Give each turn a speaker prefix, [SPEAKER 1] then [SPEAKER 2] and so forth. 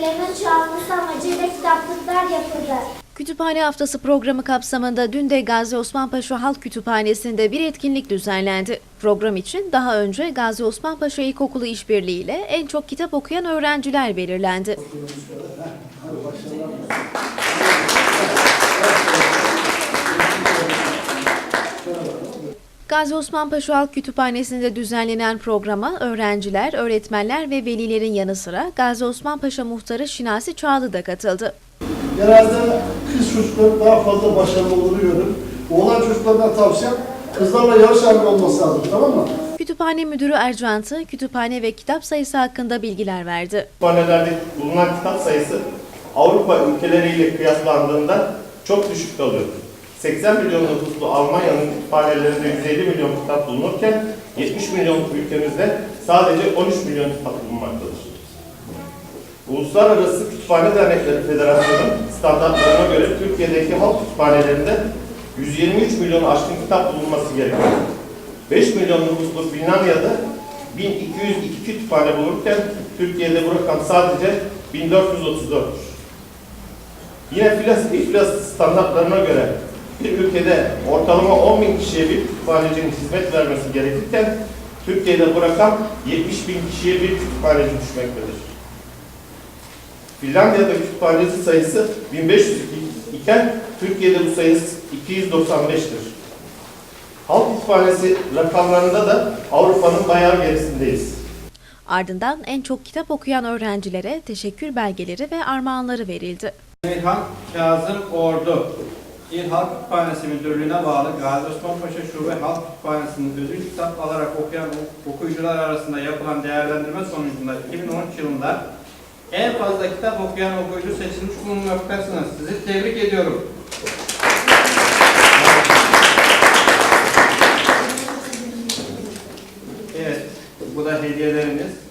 [SPEAKER 1] bilgilerinin çoğalması amacıyla kitaplıklar yapıldı.
[SPEAKER 2] Kütüphane Haftası programı kapsamında dün de Gazi Osman Halk Kütüphanesi'nde bir etkinlik düzenlendi. Program için daha önce Gazi Osman İlkokulu İşbirliği ile en çok kitap okuyan öğrenciler belirlendi. Gazi Osman Paşa Halk Kütüphanesi'nde düzenlenen programa öğrenciler, öğretmenler ve velilerin yanı sıra Gazi Osman Paşa Muhtarı Şinasi Çağlı da katıldı.
[SPEAKER 3] Genelde kız çocukları daha fazla başarılı olduğunu görüyorum. Oğlan çocuklarına tavsiyem kızlarla yarış halinde olması lazım tamam mı?
[SPEAKER 2] Kütüphane Müdürü Ercüant'ı kütüphane ve kitap sayısı hakkında bilgiler verdi.
[SPEAKER 4] Kütüphanelerde bulunan kitap sayısı Avrupa ülkeleriyle kıyaslandığında çok düşük kalıyor. 80 milyon nüfuslu Almanya'nın kütüphanelerinde 150 milyon kitap bulunurken 70 milyonluk ülkemizde sadece 13 milyon kitap bulunmaktadır. Uluslararası Kütüphane Dernekleri Federasyonu standartlarına göre Türkiye'deki halk kütüphanelerinde 123 milyon aşkın kitap bulunması gerekiyor. 5 milyon nüfuslu Finlandiya'da 1202 kütüphane bulurken Türkiye'de bu rakam sadece 1434'tür. Yine Filas standartlarına göre bir ülkede ortalama 10 bin kişiye bir kütüphanecinin hizmet vermesi gerekirken Türkiye'de bu rakam 70 bin kişiye bir kütüphaneci düşmektedir. Finlandiya'da kütüphaneci sayısı 1500 iken Türkiye'de bu sayı 295'tir. Halk kütüphanesi rakamlarında da Avrupa'nın bayağı gerisindeyiz.
[SPEAKER 2] Ardından en çok kitap okuyan öğrencilere teşekkür belgeleri ve armağanları verildi.
[SPEAKER 5] İlhan Kazım Ordu, İl Halk Kütüphanesi Müdürlüğü'ne bağlı Gazi Osman Paşa Şube Halk Kütüphanesi'nin ödül kitap alarak okuyan okuyucular arasında yapılan değerlendirme sonucunda 2013 yılında en fazla kitap okuyan okuyucu seçilmiş bulunmaktasınız. Sizi tebrik ediyorum. Evet, bu da hediyeleriniz.